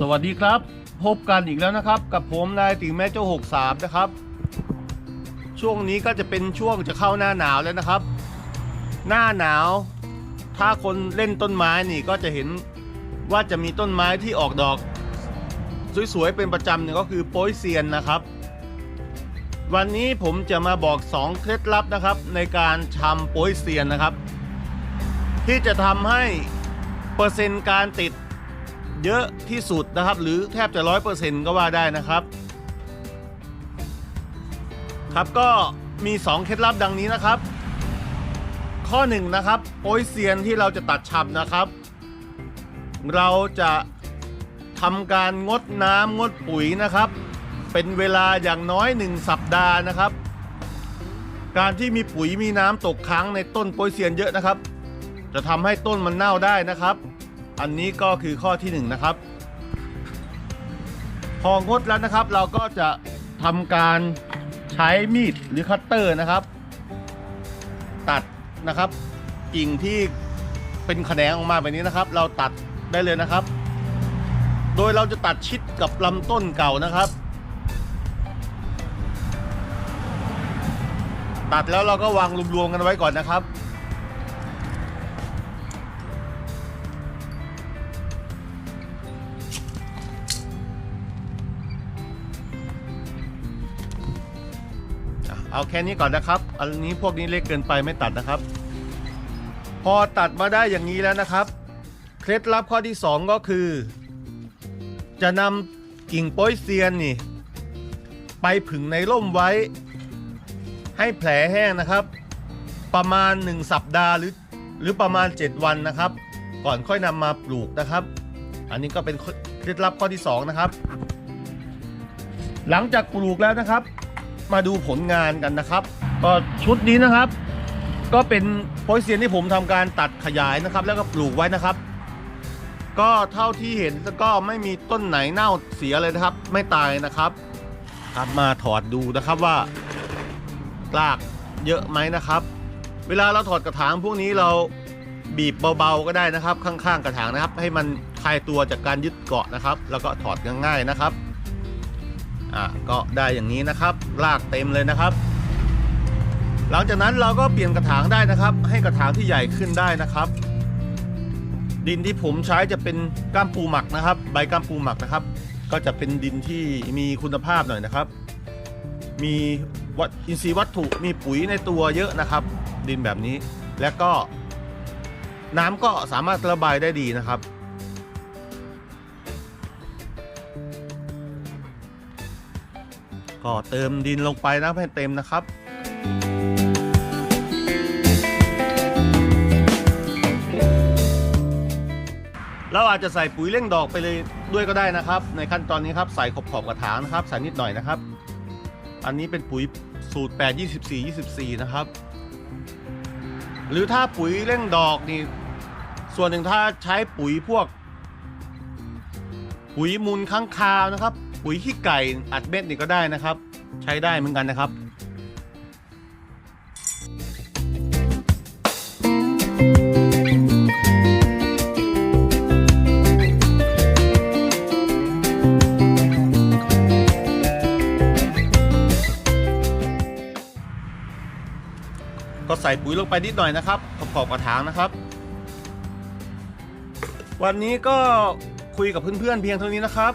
สวัสดีครับ พบกันอีกแล้วนะครับ กับผมนายติแม่เจ้า63นะครับ ช่วงนี้ก็จะเป็นช่วงจะเข้าหน้าหนาวแล้วนะครับ หน้าหนาว ถ้าคนเล่นต้นไม้นี่ก็จะเห็นว่าจะมีต้นไม้ที่ออกดอก สวยๆเป็นประจำเนี่ยก็คือโป้ยเซียนนะครับ วันนี้ผมจะมาบอก 2 เคล็ดลับนะครับ ในการทำโป้ยเซียนนะครับ ที่จะทำให้เปอร์เซ็นต์การติด เยอะที่สุดนะครับ หรือแทบจะร้อยเปอร์เซ็นต์ก็ว่าได้นะครับ ครับก็มี 2 เคล็ดลับดังนี้นะครับ ข้อ1นงนะครับโป้ยเซียนที่เราจะตัดชับนะครับ เราจะทำการงดน้ำงดปุ๋ยนะครับ เป็นเวลาอย่างน้อย 1 สัปดาห์นะครับ การที่มีปุ๋ยมีน้ำตกค้างในต้นโปยเซียนเยอะนะครับ จะทำให้ต้นมันเน่าได้นะครับ อันนี้ก็คือข้อที่1นงนะครับ พองดแล้วนะครับ เราก็จะทำการใช้มีดหรือคัตเตอร์นะครับ ตัดนะครับกิ่งที่เป็นแขนงออกมาแบบนี้นะครับ เราตัดได้เลยนะครับ โดยเราจะตัดชิดกับลำต้นเก่านะครับ ตัดแล้วเราก็วางรวมๆกันไว้ก่อนนะครับ เอาแค่นี้ก่อนนะครับ อันนี้พวกนี้เล็กเกินไปไม่ตัดนะครับ พอตัดมาได้อย่างนี้แล้วนะครับ เคล็ดลับข้อที่ 2 ก็คือ จะนำกิ่งโป้ยเซียนนี่ ไปผึ่งในร่มไว้ ให้แผลแห้งนะครับ ประมาณ 1 สัปดาห์หรือหรือประมาณ 7 วันนะครับ ก่อนค่อยนำมาปลูกนะครับ อันนี้ก็เป็นเคล็ดลับข้อที่ 2 นะครับ หลังจากปลูกแล้วนะครับ มาดูผลงานกันนะครับ ก็ชุดนี้นะครับ ก็เป็นโพยเซียนที่ผมทำการตัดขยายนะครับ แล้วก็ปลูกไว้นะครับ ก็เท่าที่เห็นก็ไม่มีต้นไหนเน่าเสียเลยนะครับ ไม่ตายนะครับครับมาถอดดูนะครับว่ารากเยอะไหมนะครับ เวลาเราถอดกระถางพวกนี้เราบีบเบาๆก็ได้นะครับ ข้างๆกระถางนะครับ ให้มันคลายตัวจากการยึดเกาะนะครับ แล้วก็ถอดง่ายๆนะครับ อะก็ได้อย่างนี้นะครับรากเต็มเลยนะครับ หลังจากนั้นเราก็เปลี่ยนกระถางได้นะครับ ให้กระถางที่ใหญ่ขึ้นได้นะครับ ดินที่ผมใช้จะเป็นก้ามปูหมักนะครับ ใบก้ามปูหมักนะครับ ก็จะเป็นดินที่มีคุณภาพหน่อยนะครับ มีวัตอินทรีย์วัตถุมีปุ๋ยในตัวเยอะนะครับ ดินแบบนี้และก็น้ำก็สามารถระบายได้ดีนะครับ ก็เติมดินลงไปนะให้เต็มนะครับเราอาจจะใส่ปุ๋ยเร่งดอกไปเลยด้วยก็ได้นะครับ ในขั้นตอนนี้ครับใส่ขอบขอบกระถางนะครับใส่นิดหน่อยนะครับ อันนี้เป็นปุ๋ยสูตร 8 24 24 นะครับ หรือถ้าปุ๋ยเร่งดอกนี่ส่วนหนึ่งถ้าใช้ปุ๋ยพวก ปุ๋ยมูลค้างคาวนะครับ ปุ๋ยขี้ไก่อัดเม็ดนี่ก็ได้นะครับ ใช้ได้เหมือนกันนะครับก็ใส่ปุ๋ยลงไปนิดหน่อยนะครับขอบขอบกระถางนะครับ วันนี้ก็คุยกับเพื่อนๆเพียงเท่านี้นะครับ